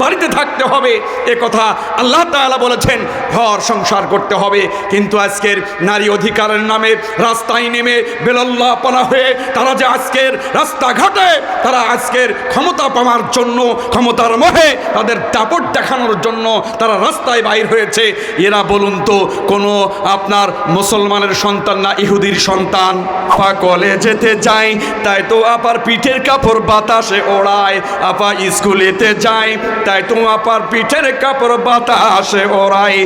বাড়িতে থাকতে হবে। এ কথা আল্লাহ তাআলা বলেছেন, ঘর সংসার করতে হবে। কিন্তু আজকের নারী অধিকারের নামে রাস্তায় নেমে বেলল্লাপনা হয়ে তারা যে আজকের রাস্তাঘাটে তারা আজকের ক্ষমতা পাওয়ার জন্য, ক্ষমতার মোহে তাদের দাপট দেখানোর জন্য তারা রাস্তায় বাইর হয়েছে। এরা বলুন তো, কোনো আপনার মুসলমানের সন্তান না ইহুদির সন্তান? আপা কলেজেতে যাই তাই তো আপার পিঠের কাপড় বাতাসে ওড়ায়। আপা স্কুলেতে যাই তাই তো আপার পিঠের কাপড় বাতাসে ওড়ায়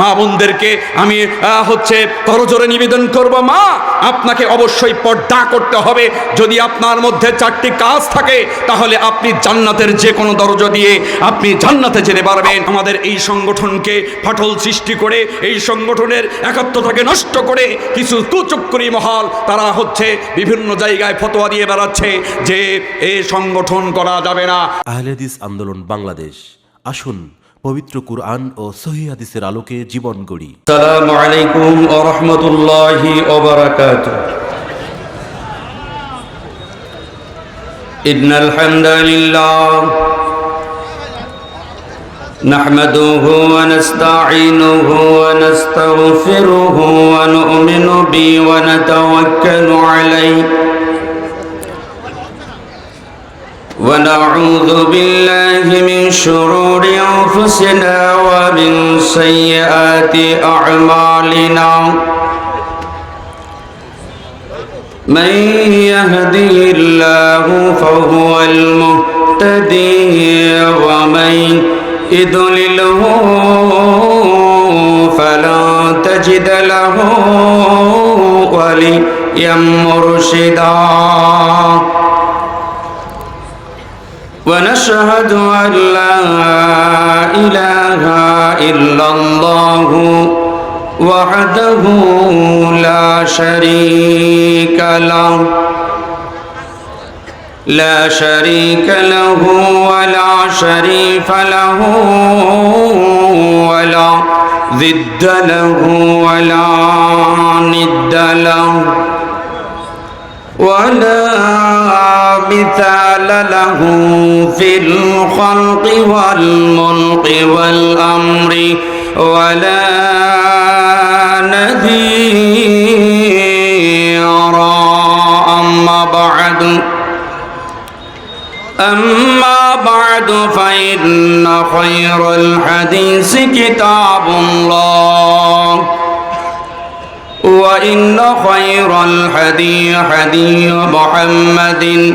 মা বোনদেরকে আমি হচ্ছে করজোরে নিবেদন করব, মা, আপনাকে অবশ্যই পর্দা করতে হবে। যদি আপনার মধ্যে চারটি কাজ থাকে, তাহলে আপনি জান্নাতের যে কোনো দরজা দিয়ে আপনি জান্নাতে যেতে পারবেন। আমাদের এই সংগঠনকে ফাটল সৃষ্টি করে, এই সংগঠনের একাত্মতাকে নষ্ট করে কিছু কুচক্করি মহল, তারা হচ্ছে বিভিন্ন জায়গায় ফতোয়া দিয়ে বেড়াচ্ছে যে এ সংগঠন করা যাবে না। আহলেদিস আন্দোলন বাংলাদেশ। আসুন পবিত্র কুরআন ও সহি হাদিসের আলোকে জীবন গড়ি السلام عليكم ورحمة الله وبركاته إن الحمد لله نحمده ونستعينه ونستغفره ونؤمن به ونتوكل عليه ونعوذ بالله من شرور أنفسنا ومن سيئات أعمالنا. من يهده الله فهو المهتدي ومن يضلله فلا تجد له وليا مرشدا. ونشهد أن لا إله إلا الله وحده لا شريك له. لا شريك له ولا شريف له ولا ضد له ولا ند له. ولا مثال له في الخلق والملك والأمر. ولا نذير. أما بعد أما بعد فإن خير الحديث كتاب الله. وإن خير الحديث حديث محمد.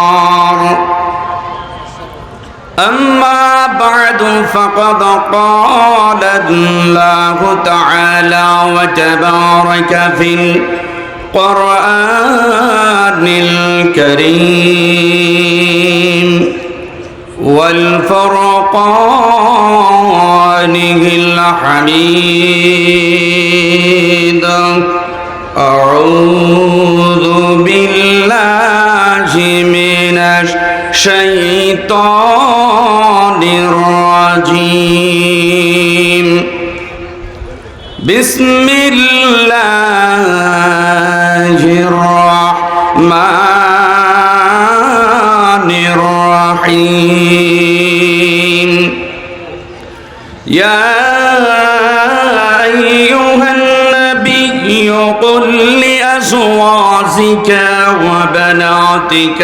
أما بعد فقد قال الله تعالى وتبارك في القرآن الكريم والفرقان الحميد. أعوذ بالله من الشيطان الرجيم. بسم الله الرحمن الرحيم. يا أيها النبي قل لأزواجك وبناتك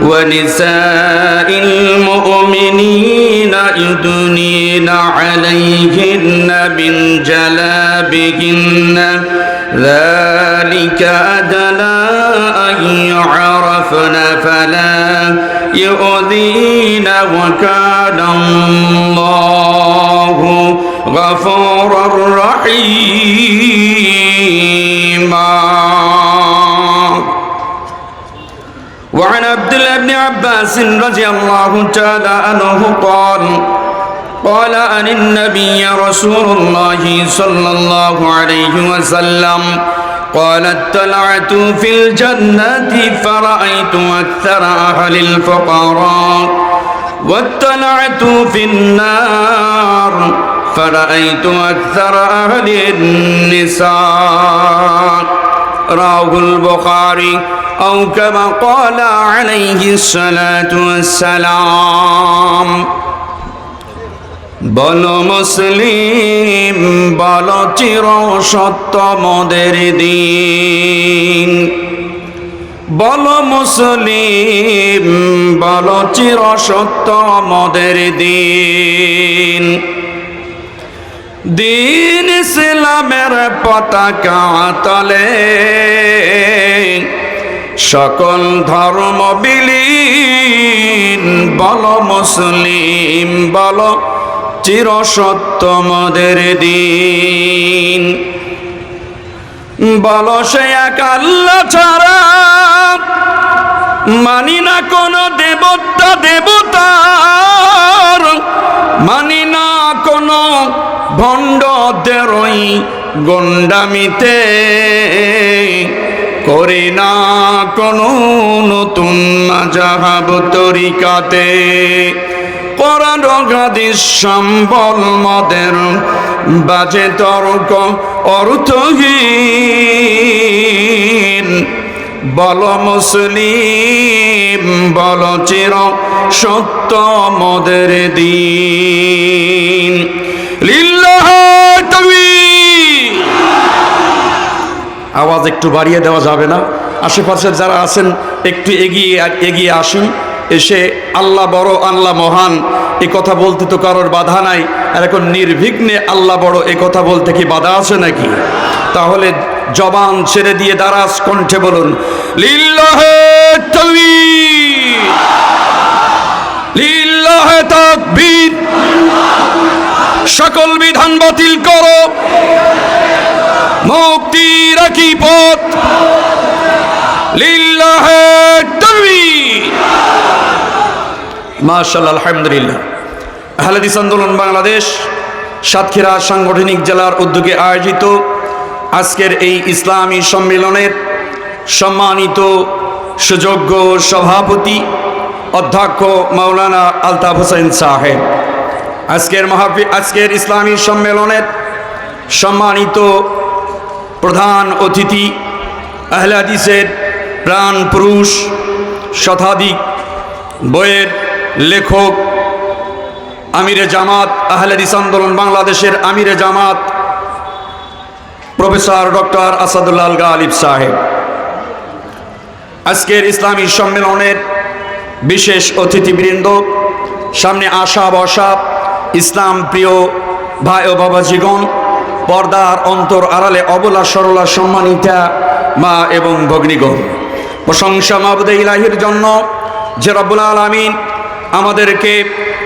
ونساء المؤمنين يدنين عليهن من جلابهن. ذلك أدنى أن يعرفن فلا يؤذين. وكان الله غفورا رحيما. وعن عبد الله بن عباس رضي الله تعالى عنه قال قال عن النبي رسول الله صلى الله عليه وسلم قال اطلعت في الجنة فرأيت أكثر أهل الفقراء واطلعت في النار فرأيت أكثر أهل النساء. رواه البخاري. أو كما قال عليه الصلاة والسلام বল মুসলিম বল চির সত্য মদের দিন বল মুসলিম বল চির সত্য মদের দিন দিন ইসলামের পতাকা তলে সকল ধর্ম বিলীন, বল মুসলিম, বল চির সত্য মদের দিন। বল সে এক আল্লাহ ছাড়া, মানি না কোন দেবতা, দেবতার। মানি না কোন ভণ্ডদেরই গন্ডামিতে করি না কোন নতুন মাজাহাব তরিকাতে। কোরআন হাদিস সম্বল মদের বাজে তর্ক অর্থহীন। বল মুসলিম, বল চির সত্য মদের দিন। লিল্লাহ তাকবীর। আওয়াজ একটু বাড়িয়ে দেওয়া যাবে না। আশেপাশে যারা আছেন, একটু এগিয়ে এগিয়ে আসুন। এসে আল্লাহ বড়, আল্লাহ মহান, এ কথা বলতে তো কারোর বাধা নাই। আর এখন নির্বিঘ্নে আল্লাহ বড়, এ কথা বলতে কি বাধা আছে নাকি? তাহলে জবান ছেড়ে দিয়ে দারাজ কণ্ঠে বলুন সকল বিধান বাতিল করো মুক্তির কি পথ? আলহামদুলিল্লাহ। আহলাদিস আন্দোলন বাংলাদেশ, সাতক্ষীরা সাংগঠনিক জেলার উদ্যোগে আয়োজিত আজকের এই ইসলামী সম্মেলনের সম্মানিত সুযোগ্য সভাপতি অধ্যক্ষ মাওলানা আলতাফ হোসেন সাহেব। আজকের মহাবি, আজকের ইসলামী সম্মেলনের সম্মানিত প্রধান অতিথি, আহলাদিসের প্রাণ পুরুষ, শতাধিক বইয়ের লেখক, আমিরে জামাত, আহলাদিস আন্দোলন বাংলাদেশের আমিরে জামাত, প্রফেসর ডক্টর আসাদুল্লাহ গালিব সাহেব। আজকের ইসলামী সম্মেলনের বিশেষ অতিথিবৃন্দ, সামনে আশা বসা, ইসলাম প্রিয় ভাই ও বাবাজিগণ পর্দার অন্তর আড়ালে অবলা সরলা সম্মানিতা মা এবং ভগ্নিগণ। প্রশংসা মাবদে ইলাহির জন্য যে রব্বুল আলমিন আমাদেরকে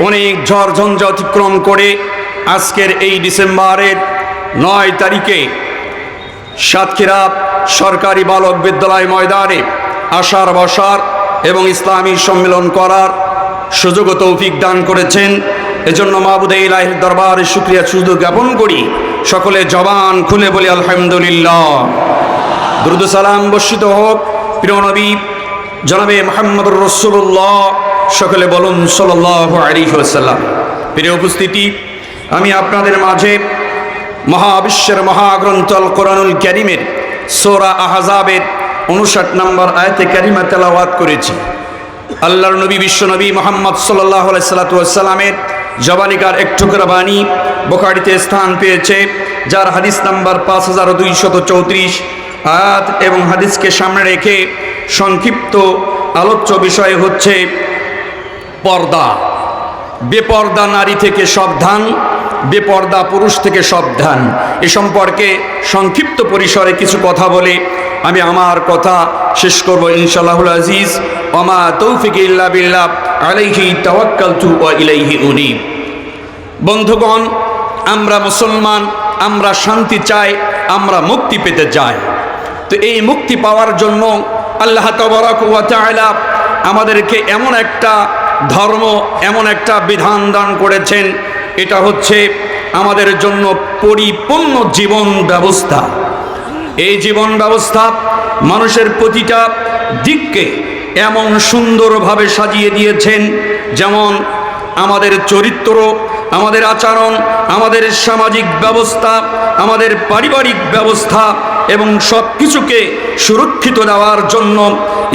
অনেক ঝড় ঝঞ্ঝা অতিক্রম করে আজকের এই ডিসেম্বরের নয় তারিখে সাতক্ষীরা সরকারি বালক বিদ্যালয় ময়দানে আসার বসার এবং ইসলামী সম্মেলন করার সুযোগ তৌফিক দান করেছেন। এজন্য মাহবুদ ইলাহির দরবারে শুক্রিয়া সুযোগ জ্ঞাপন করি। সকলে জবান খুলে বলি, আলহামদুলিল্লাহ। দুরুদ সালাম বর্ষিত হোক, প্রিয় নবী, জনাবে মোহাম্মদুর রসুল্লাহ সকলে বলুন সাল্লাহ আলী সাল্লাম প্রিয় উপস্থিতি, আমি আপনাদের মাঝে মহাবিশ্বের মহাগ্রন্থ আল কোরআনুল ক্যারিমের সোরা আহজাবের উনষাট নম্বর আয়তে ক্যারিমা তেলাওয়াত করেছি। আল্লাহর নবী বিশ্বনবী মোহাম্মদ সাল্লাহ সাল্লাতামের জবানিকার এক টুকরা বাণী বোখারিতে স্থান পেয়েছে, যার হাদিস নাম্বার পাঁচ হাজার দুইশত চৌত্রিশ। আয়াত এবং হাদিসকে সামনে রেখে সংক্ষিপ্ত আলোচ্য বিষয় হচ্ছে পর্দা। বেপর্দা নারী থেকে সাবধান, বেপর্দা পুরুষ থেকে সাবধান। এ সম্পর্কে সংক্ষিপ্ত পরিসরে কিছু কথা বলে আমি আমার কথা শেষ করব ইনশাল্লাহুল আজিজ। ওমা তৌফিক ইল্লা বিল্লাহ। আলাইহি ইলাইহি বন্ধুগণ, আমরা মুসলমান, আমরা শান্তি চাই, আমরা মুক্তি পেতে চাই। তো এই মুক্তি পাওয়ার জন্য আল্লাহ তবরক ওয়া আমাদেরকে এমন একটা ধর্ম, এমন একটা বিধান দান করেছেন। এটা হচ্ছে আমাদের জন্য পরিপূর্ণ জীবন ব্যবস্থা। এই জীবন ব্যবস্থা মানুষের প্রতিটা দিককে এমন সুন্দরভাবে সাজিয়ে দিয়েছেন যেমন আমাদের চরিত্র, আমাদের আচরণ, আমাদের সামাজিক ব্যবস্থা, আমাদের পারিবারিক ব্যবস্থা এবং সব কিছুকে সুরক্ষিত দেওয়ার জন্য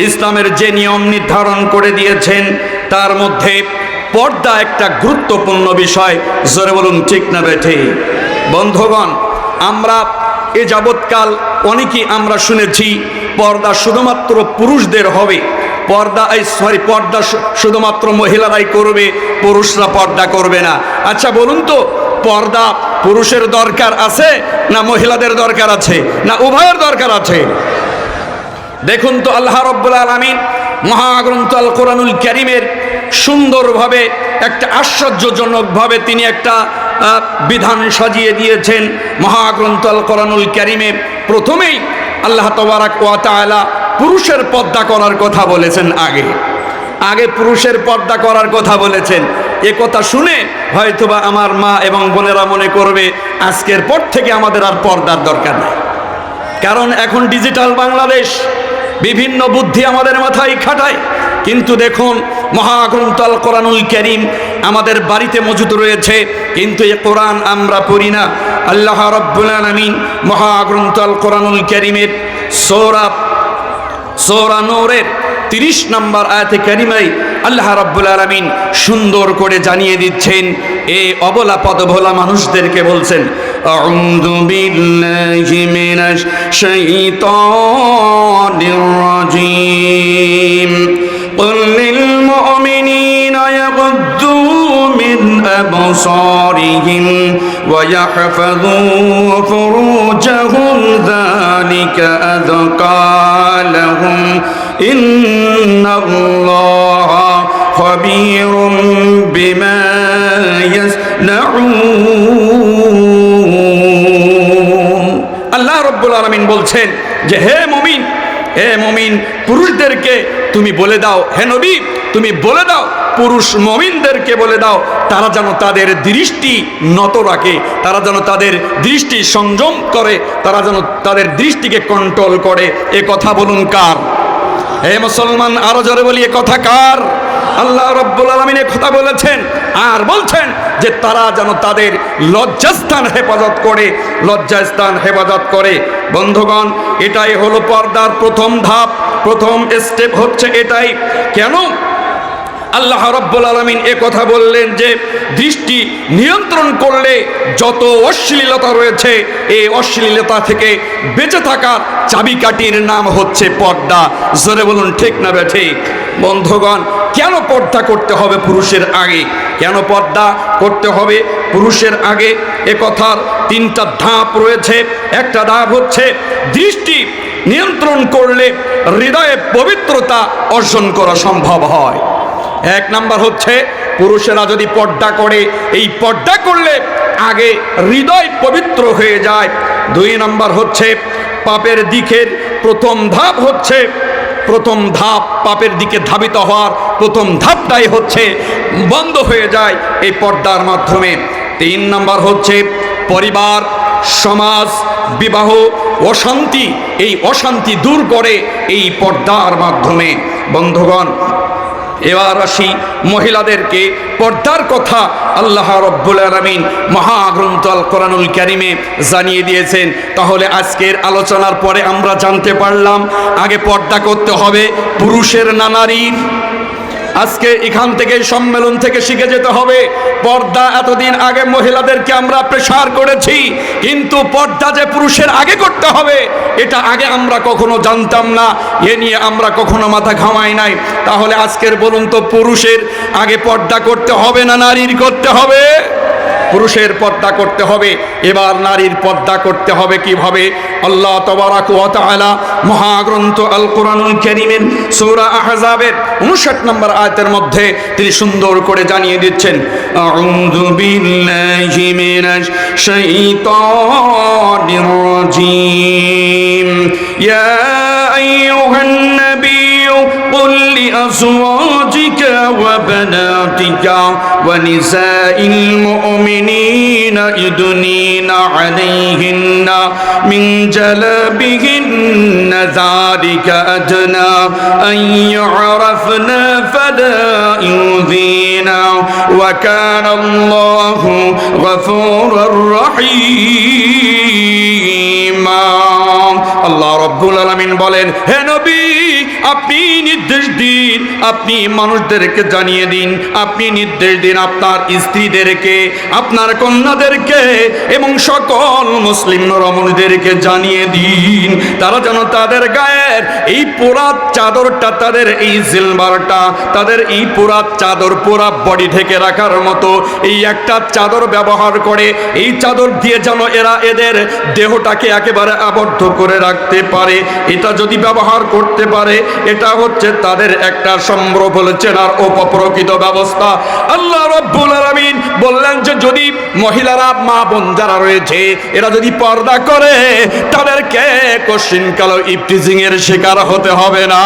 ইসলামের যে নিয়ম নির্ধারণ করে দিয়েছেন, তার মধ্যে পর্দা একটা গুরুত্বপূর্ণ বিষয়। জোরে বলুন, ঠিক না বেঠে বন্ধুগণ, আমরা এ যাবৎকাল অনেকেই আমরা শুনেছি, পর্দা শুধুমাত্র পুরুষদের হবে। পর্দা, এই সরি পর্দা শুধুমাত্র মহিলারাই করবে, পুরুষরা পর্দা করবে না। আচ্ছা বলুন তো, পর্দা পুরুষের দরকার আছে না মহিলাদের দরকার আছে? না উভয়ের দরকার আছে? দেখুন তো আল্লাহ রব্বুল আলমিন মহাগ্রন্থ আল কোরআনুল করিমের সুন্দরভাবে একটা আশ্চর্যজনকভাবে তিনি একটা বিধান সাজিয়ে দিয়েছেন মহাগ্রন্থ আল কোরআনুল করিমে। প্রথমেই আল্লাহ তবারাক ওয়া তাআলা পুরুষের পর্দা করার কথা বলেছেন আগে। আগে পুরুষের পর্দা করার কথা বলেছেন। এ কথা শুনে হয়তোবা আমার মা এবং বোনেরা মনে করবে, আজকের পর থেকে আমাদের আর পর্দার দরকার নেই। কারণ এখন ডিজিটাল বাংলাদেশ, বিভিন্ন বুদ্ধি আমাদের মাথায় খাটায়। কিন্তু দেখুন, মহাগ্রন্থ আল কোরআনুল করিম আমাদের বাড়িতে মজুদ রয়েছে, কিন্তু এ কোরআন আমরা পড়ি না। আল্লাহ রব্বুল আলমিন মহাগ্রন্থ আল কোরআনুল করিমের সৌরাব সৌরা নূরের তিরিশ নম্বর আয়াতে কারিমাই আল্লাহ রাব্বুল আলামিন সুন্দর করে জানিয়ে দিচ্ছেন এই অবলা পদভোলা মানুষদেরকে বলছেন আউযু বিল্লাহি মিনাশ শাইতানির রাজিম قل للمؤمنين يغضوا من أبصارهم ويحفظوا فروجهم ذلك أذكى لهم إن الله خبير بما يصنعون আল্লাহ রব্বুল আলমিন বলছেন যে হে মমিন হে মমিন পুরুষদেরকে তুমি বলে দাও হে নবী তুমি বলে দাও পুরুষ মমিনদেরকে বলে দাও, তারা যেন তাদের দৃষ্টি নত রাখে, তারা যেন তাদের দৃষ্টি সংযম করে, তারা যেন তাদের দৃষ্টিকে কন্ট্রোল করে। এ কথা বলুন কার? হে মুসলমান, আরও জোরে বলি, এ কথা কার? আল্লাহ রব্বুল আলমিন এ কথা বলেছেন আর বলছেন যে তারা যেন তাদের লজ্জাস্থান হেফাজত করে, লজ্জাস্থান হেফাজত করে। বন্ধুগণ, এটাই হলো পর্দার প্রথম ধাপ, প্রথম স্টেপ হচ্ছে এটাই। কেন? আল্লাহ রব্বুল আলমিন এ কথা বললেন যে, দৃষ্টি নিয়ন্ত্রণ করলে যত অশ্লীলতা রয়েছে, এই অশ্লীলতা থেকে বেঁচে থাকার চাবিকাঠির নাম হচ্ছে পর্দা। জোরে বলুন, ঠিক না ঠিক? বন্ধুগণ, কেন পর্দা করতে হবে পুরুষের আগে? কেন পর্দা করতে হবে পুরুষের আগে? এ কথার তিনটা ধাপ রয়েছে। একটা ধাপ হচ্ছে, দৃষ্টি নিয়ন্ত্রণ করলে হৃদয়ে পবিত্রতা অর্জন করা সম্ভব হয়। এক নাম্বার হচ্ছে, পুরুষেরা যদি পর্দা করে, এই পর্দা করলে আগে হৃদয় পবিত্র হয়ে যায়। দুই নাম্বার হচ্ছে, পাপের দিকের প্রথম ধাপ হচ্ছে, প্রথম ধাপ পাপের দিকে ধাবিত হওয়ার প্রথম ধাপটাই হচ্ছে, বন্ধ হয়ে যায় এই পর্দার মাধ্যমে। তিন নাম্বার হচ্ছে, পরিবার, সমাজ, বিবাহ, অশান্তি, এই অশান্তি দূর করে এই পর্দার মাধ্যমে। বন্ধুগণ এবার আসি মহিলাদেরকে পর্দার কথা আল্লাহ রব্বুল আলমিন মহাগ্রন্থ আল কোরআনুল ক্যারিমে জানিয়ে দিয়েছেন। তাহলে আজকের আলোচনার পরে আমরা জানতে পারলাম, আগে পর্দা করতে হবে পুরুষের না নারীর। আজকে এখান থেকে সম্মেলন থেকে শিখে যেতে হবে। পর্দা এতদিন আগে মহিলাদেরকে আমরা প্রেশার করেছি, কিন্তু পর্দা যে পুরুষের আগে করতে হবে, এটা আগে আমরা কখনো জানতাম না। এ নিয়ে আমরা কখনো মাথা ঘামাই নাই। তাহলে আজকের বলুন তো পুরুষের আগে পর্দা করতে হবে না নারীর করতে হবে? পুরুষের পর্দা করতে হবে এবার নারীর পর্দা করতে হবে কিভাবে আল্লাহ তবারাক ওয়া তাআলা মহাগ্রন্থ আল কোরআনুল কারীমের সূরা আহজাবের 59 নম্বর আয়াতের মধ্যে তিনি সুন্দর করে জানিয়ে দিচ্ছেন আউযু বিল্লাহি মিনাশ শাইতানির রাজীম ইয়া আইয়ুহান নাবিয়্যু قل لأزواجك وبناتك ونساء المؤمنين يدنين عليهن من جلابهن ذلك أدنى أن يعرفن فلا يؤذين وكان الله غفورا رحيما আল্লাহ রব্বুল আলামিন বলেন হে নবী আপনি নির্দেশ দিন, আপনি মানুষদেরকে জানিয়ে দিন, আপনি নির্দেশ দিন আপনার স্ত্রীদেরকে, আপনার কন্যাদেরকে এবং সকল মুসলিম রমণীদেরকে জানিয়ে দিন। তারা যেন তাদের গায়ের এই পোড়া চাদরটা, তাদের এই সিলভারটা তাদের এই পোড়া চাদর, পোড়া বডি ঢেকে রাখার মতো এই একটা চাদর ব্যবহার করে, এই চাদর দিয়ে যেন এরা এদের দেহটাকে একেবারে আবদ্ধ করে রাখতে পারে। এটা যদি ব্যবহার করতে পারে এটা হচ্ছে তাদের একটা সম্ভ্র বলে চেনার অপপ্রকৃত ব্যবস্থা। আল্লাহ রব্বুল আলামিন বললেন যে, যদি মহিলারা, মা বোন যারা রয়েছে, এরা যদি পর্দা করে, তাদেরকে কোশ্চিন কালো ইপটিজিং এর শিকার হতে হবে না।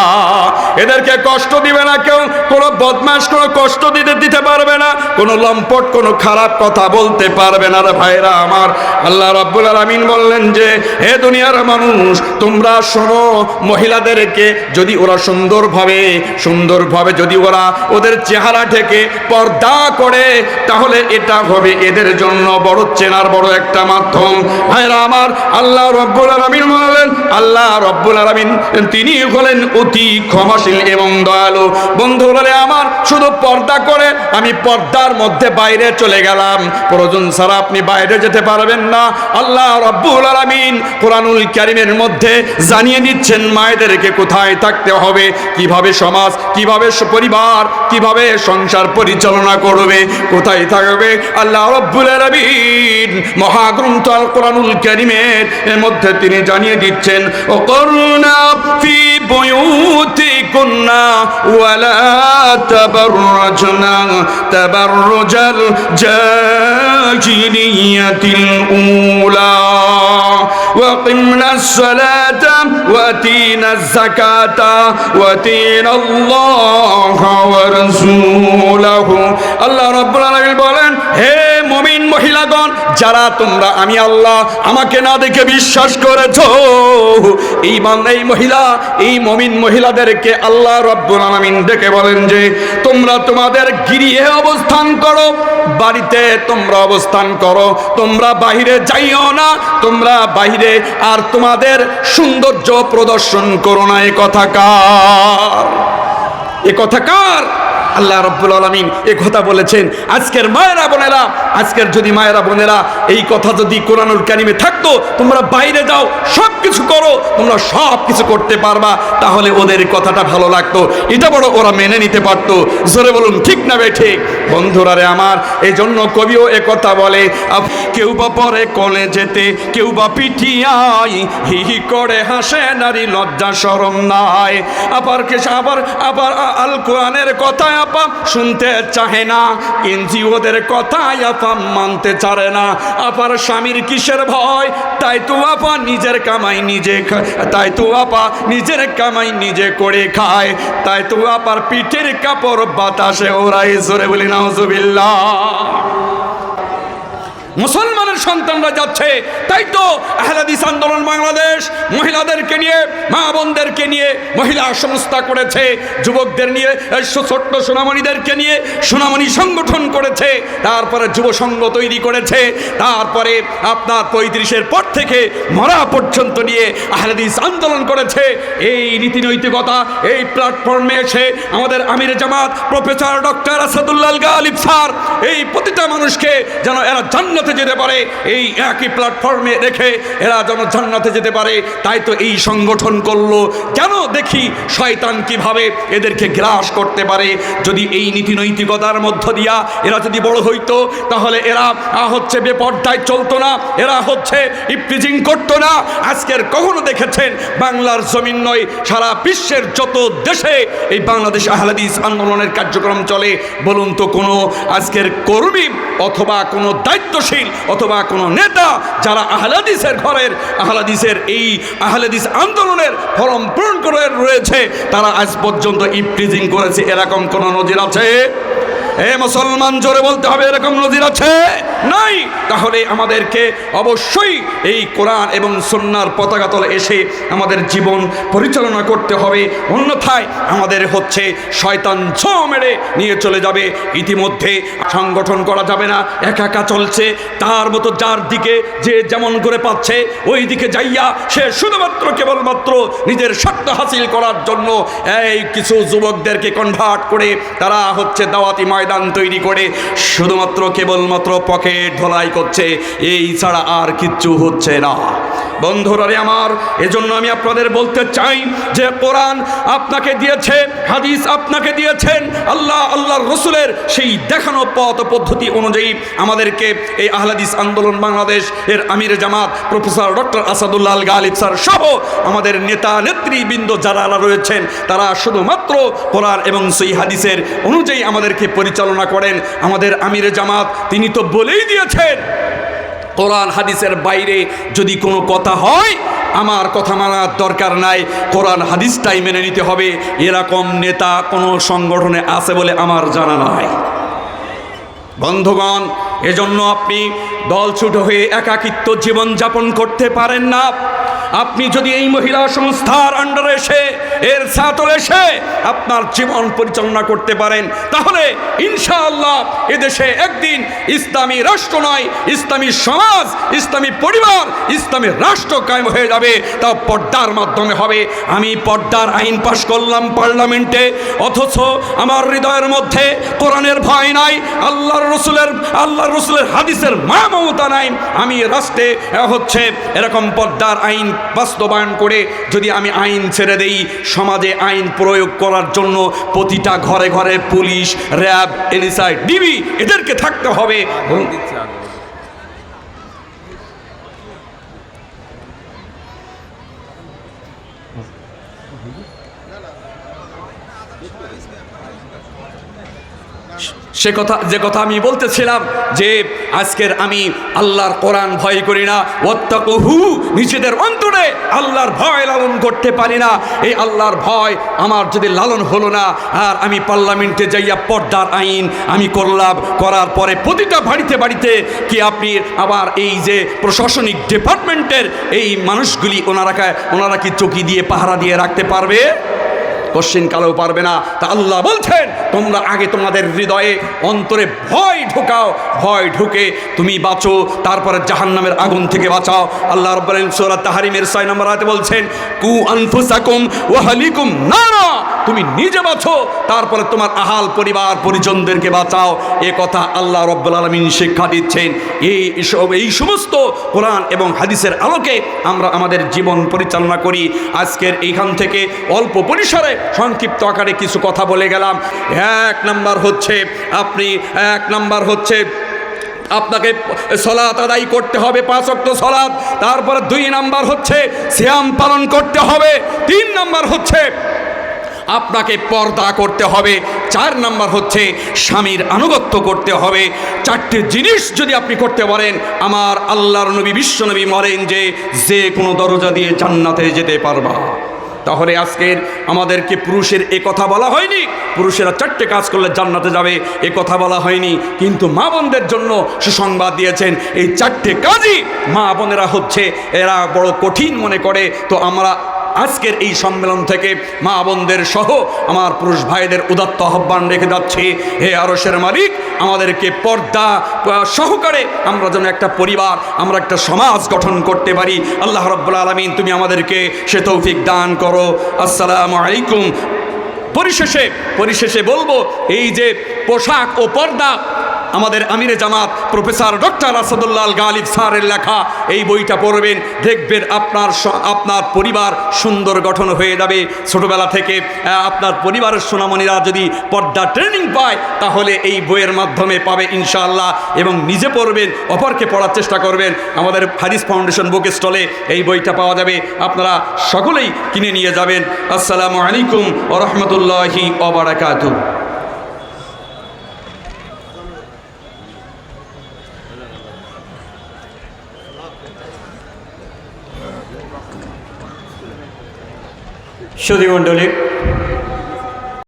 এদেরকে কষ্ট দিবে না কেউ, কোনো বদমাস কোনো কষ্ট দিতে দিতে পারবে না, কোনো লম্পট, কোনো খারাপ কথা বলতে পারবে না রে ভাইরা আমার। আল্লাহ রাব্বুল আলামিন বললেন যে, হে দুনিয়ার মানুষ, তোমরা শোনো, মহিলাদেরকে যদি ওরা সুন্দরভাবে সুন্দরভাবে যদি ওরা ওদের চেহারা থেকে পর্দা করে, তাহলে এটা হবে এদের জন্য বড় চেনার বড় একটা মাধ্যম। ভাইরা আমার, আল্লাহ রব্বুল আলামিন বললেন আল্লাহ রব্বুল আলামিন তিনি হলেন অতি ক্ষমাশীল এবং দয়ালু। বন্ধু বলে আমার, শুধু পর্দা করে আমি পর্দার মধ্যে বাইরে চলে গেলাম। প্রয়োজন ছাড়া আপনি বাইরে যেতে পারবেন না। আল্লাহ রব্বুল আলামিন কোরআনুল কারিমের মধ্যে জানিয়ে দিচ্ছেন, মায়েদেরকে কোথায় থাকতে হবে। কীভাবে সমাজ, কীভাবে পরিবার, কীভাবে সংসার পরিচালনা করবে, কোথায় থাকবে? আল্লাহ রব্বুল আলামিন মহাগ্রন্থ আল কোরআনুল করিমের এর মধ্যে তিনি জানিয়ে দিচ্ছেন ও করুণা ফি বুয়ুতিকুন্না ওয়ালা তাবাররাজনা তাবাররুজাল জাহিলিয়াতিল উলা وقمنا الصلاة واتينا الزكاة واتينا الله ورسوله الله رب العالمين বলেন হে মুমিন মহিলাগণ, যারা তোমরা, আমি আল্লাহ, আমাকে না দেখে বিশ্বাস করেছ। এই এই মহিলা, এই মমিন মহিলাদেরকে আল্লাহ রব্বুল আলামিন ডেকে বলেন যে, তোমরা তোমাদের গৃহে অবস্থান করো, বাড়িতে তোমরা অবস্থান করো, তোমরা বাহিরে যাইও না, তোমরা বাহিরে আর তোমাদের সৌন্দর্য প্রদর্শন করো না, এ কথা কার? এ কথা কার? আল্লাহ রব্বুল আলমিন এ কথা বলেছেন। আজকের মায়েরা বোনেরা, আজকের যদি মায়েরা বোনেরা এই কথা যদি কোরআনুল কারিমে থাকতো, তোমরা বাইরে যাও সব কিছু করো, তোমরা সব কিছু করতে পারবা, তাহলে ওদের কথাটা ভালো লাগতো। এটা বড় ওরা মেনে নিতে পারতো। জোরে বলুন, ঠিক না বে ঠিক? বন্ধুরা রে আমার এই জন্য কবিও এ কথা বলে কেউ বা পরে কলে যেতে, কেউ বা পিঠিয়াই হি হি করে হাসে, নারী লজ্জা সরম নাই। আবার কে আবার আবার আল কোরআনের কথায় আপা শুনতে চাহে না। এনজিওদের কথায় আপা মানতে চারে না। আপার স্বামীর কিসের ভয়? তাই তো আপা নিজের কামাই নিজে তাই তো আপা নিজের কামাই নিজে করে খায়। তাই তো আপার পিঠের কাপড় বাতাসে ওরাই জোরে বলি, নাউজুবিল্লাহ। মুসলমানের সন্তানরা যাচ্ছে। তাই তো আহলাদিস আন্দোলন বাংলাদেশ মহিলাদেরকে নিয়ে, মা বোনদেরকে নিয়ে মহিলা সংস্থা করেছে, যুবকদের নিয়ে ছোট্ট সোনামণিদেরকে নিয়ে সোনামণি সংগঠন করেছে, তারপরে যুব সংঘ তৈরি করেছে, তারপরে আপনার পঁয়ত্রিশের পর থেকে মরা পর্যন্ত নিয়ে আহলাদিস আন্দোলন করেছে। এই নীতি নৈতিকতা, এই প্ল্যাটফর্মে এসে আমাদের আমির জামাত professor doctor Asadullah Galib sir, এই প্রতিটা মানুষকে যেন এরা জান্নাতে যেতে পারে, এই একই প্ল্যাটফর্মে রেখে এরা যেন জান্নাতে যেতে পারে, তাই তো এই সংগঠন করল। কেন দেখি শয়তান কীভাবে এদেরকে গ্রাস করতে পারে? যদি এই নীতি নৈতিকতার মধ্য দিয়া এরা যদি বড় হইতো, তাহলে এরা হচ্ছে বেপর্দায় চলতো না, এরা হচ্ছে ইপটিজিং করতো না। আজকের কখনো দেখেছেন বাংলার জমিন নয়, সারা বিশ্বের যত দেশে এই বাংলাদেশ আহলাদিস আন্দোলনের কার্যক্রম চলে। বলুন তো কোনো আজকের কর্মী অথবা কোনো দায়িত্বশীল দায়িত্বশীল অথবা কোনো নেতা যারা আহলাদিসের ঘরের, আহলাদিসের এই আহলাদিস আন্দোলনের ফরম পূরণ করে রয়েছে, তারা আজ পর্যন্ত ইমপ্রিজিং করেছে। এরকম কোনো নজির আছে? মুসলমান, জোরে বলতে হবে, এরকম নজির আছে? নাই। তাহলে আমাদেরকে অবশ্যই এই কোরআন এবং সন্ন্যার পতাকা তলে এসে আমাদের জীবন পরিচালনা করতে হবে। অন্যথায় আমাদের হচ্ছে শয়তান ছ মেরে নিয়ে চলে যাবে। ইতিমধ্যে সংগঠন করা যাবে না, একা একা চলছে। তার মতো যার দিকে যে যেমন করে পাচ্ছে, ওই দিকে যাইয়া সে শুধুমাত্র, কেবলমাত্র নিজের স্বার্থ হাসিল করার জন্য এই কিছু যুবকদেরকে কনভার্ট করে তারা হচ্ছে দাওয়াতি ময়দান তৈরি করে শুধুমাত্র কেবলমাত্র পকেট ধোলাই করছে, এই ছাড়া আর কিচ্ছু হচ্ছে না। বন্ধুরা আমার, এজন্য আমি আপনাদের বলতে চাই যে কোরআন আপনাকে দিয়েছে, হাদিস আপনাকে দিয়েছেন, আল্লাহ, আল্লাহর রসুলের সেই দেখানো পথ পদ্ধতি অনুযায়ী আমাদেরকে এই আহলাদিস আন্দোলন বাংলাদেশ এর আমির জামাত, professor doctor Asadullah Galib sir সহ আমাদের নেতা, নেতৃবৃন্দ যারা রয়েছেন, তারা শুধুমাত্র কোরআন এবং সেই হাদিসের অনুযায়ী আমাদেরকে পরিচালনা করেন আমাদের আমির জামাত। তিনি তো বলেই দিয়েছেন, কোরআন হাদিসের বাইরে যদি কোনো কথা হয়, আমার কথা মানার দরকার নাই, কোরআন হাদিসটাই মেনে নিতে হবে। এরকম নেতা কোনো সংগঠনে আছে বলে আমার জানা নাই। বন্ধুগণ, এজন্য আপনি দলছুট হয়ে একাকিত্ব জীবন যাপন করতে পারেন না। আপনি যদি এই মহিলা সংস্থার আন্ডারে এসে এর সাতলে এসে আপনার জীবন পরিচালনা করতে পারেন। তাহলে ইনশাআল্লাহ এদেশে একদিন ইসলামী রাষ্ট্র নয়, ইসলামী সমাজ, ইসলামী পরিবার, ইসলামী রাষ্ট্র কায়েম হয়ে যাবে তা পর্দার মাধ্যমে হবে। আমি পর্দার আইন পাশ করলাম পার্লামেন্টে, অথচ আমার হৃদয়ের মধ্যে কোরআনের ভয় নাই, আল্লাহর রসুলের আল্লাহর রসুলের হাদিসের মা মমতা নাই। আমি রাষ্ট্রে হচ্ছে এরকম পর্দার আইন বাস্তবায়ন করে যদি আমি আইন ছেড়ে দেই সমাজে আইন প্রয়োগ করার জন্য প্রতিটা ঘরে ঘরে পুলিশ, র্যাব, এনএসআই, ডিবি এদেরকে থাকতে হবে। সে কথা, যে কথা আমি বলতেছিলাম যে আজকের আমি আল্লাহর কোরআন ভয় করি না। ওত্তাকুহু নিজেদের অন্তরে আল্লাহর ভয় লালন করতে পারি না। এই আল্লাহর ভয় আমার যদি লালন হলো না, আর আমি পার্লামেন্টে যাইয়া পর্দার আইন আমি করলাম, করার পরে প্রতিটা বাড়িতে বাড়িতে কি আপনি আবার এই যে প্রশাসনিক ডিপার্টমেন্টের এই মানুষগুলি ওনারা ওনারা কি চকি দিয়ে, পাহারা দিয়ে রাখতে পারবে? কালেও পারবে না। তা আল্লাহ বলছেন তোমরা আগে তোমাদের হৃদয়ে অন্তরে ভয় ঢোকাও ভয় ঢুকে তুমি বাঁচো, তারপরে জাহান্নামের আগুন থেকে বাঁচাও। আল্লাহ রব্বুল সূরা তাহারিমের 6 নম্বর আয়াতে বলছেন, কু আনফুসাকুম ওয়া হালিকুম নারা তুমি নিজে বাঁচো, তারপরে তোমার আহাল পরিবার পরিজনদেরকে বাঁচাও। এ কথা আল্লাহ রব্বুল আলামিন শিক্ষা দিচ্ছেন। এই সব এই সমস্ত কোরআন এবং হাদিসের আলোকে আমরা আমাদের জীবন পরিচালনা করি। আজকের এইখান থেকে অল্প পরিসরে সংক্ষিপ্ত আকারে কিছু কথা বলে গেলাম। এক নাম্বার হচ্ছে আপনি এক নাম্বার হচ্ছে আপনাকে সলাৎ আদায় করতে হবে, পাঁচ অক্ট সলাৎ তারপরে দুই নাম্বার হচ্ছে শ্যাম পালন করতে হবে, তিন নাম্বার হচ্ছে আপনাকে পর্দা করতে হবে, চার নাম্বার হচ্ছে স্বামীর আনুগত্য করতে হবে। চারটে জিনিস যদি আপনি করতে পারেন, আমার আল্লাহর নবী বিশ্বনবী মরেন যে যে কোনো দরজা দিয়ে জান্নাতে যেতে পারবা। তাহলে আজকের আমাদেরকে পুরুষের এ কথা বলা হয়নি। পুরুষেরা চারটে কাজ করলে জান্নাতে যাবে, এ কথা বলা হয়নি। কিন্তু মা বোনদের জন্য সুসংবাদ দিয়েছেন, এই চারটে কাজই মা বোনেরা হচ্ছে, এরা বড় কঠিন মনে করে। তো আমরা আজকের এই সম্মেলন থেকে মা বোনদের সহ আমার পুরুষ ভাইদের উদাত্ত আহ্বান রেখে যাচ্ছি। হে আরসের মালিক, আমাদেরকে পর্দা সহকারে আমরা যেন একটা পরিবার, আমরা একটা সমাজ গঠন করতে পারি। আল্লাহ রব্বুল আলমিন, তুমি আমাদেরকে সে তৌফিক দান করো। আসসালামু আলাইকুম। পরিশেষে পরিশেষে বলব, এই যে পোশাক ও পর্দা আমাদের আমিরে জামাত প্রফেসর ডক্টর আসাদুল্লাহ আল গালিব স্যারের লেখা এই বইটা পড়বেন, দেখবেন আপনার আপনার পরিবার সুন্দর গঠন হয়ে যাবে। ছোটবেলা থেকে আপনার পরিবারের সোনামণিরা যদি পর্দা ট্রেনিং পায়, তাহলে এই বইয়ের মাধ্যমে পাবে ইনশাআল্লাহ এবং নিজে পড়বেন, অপরকে পড়ার চেষ্টা করবেন। আমাদের হারিস ফাউন্ডেশন বুক স্টলে এই বইটা পাওয়া যাবে, আপনারা সকলেই কিনে নিয়ে যাবেন। আসসালামু আলাইকুম রহমতুল্লাহি ওবরাকাতু সুধীমণ্ডলী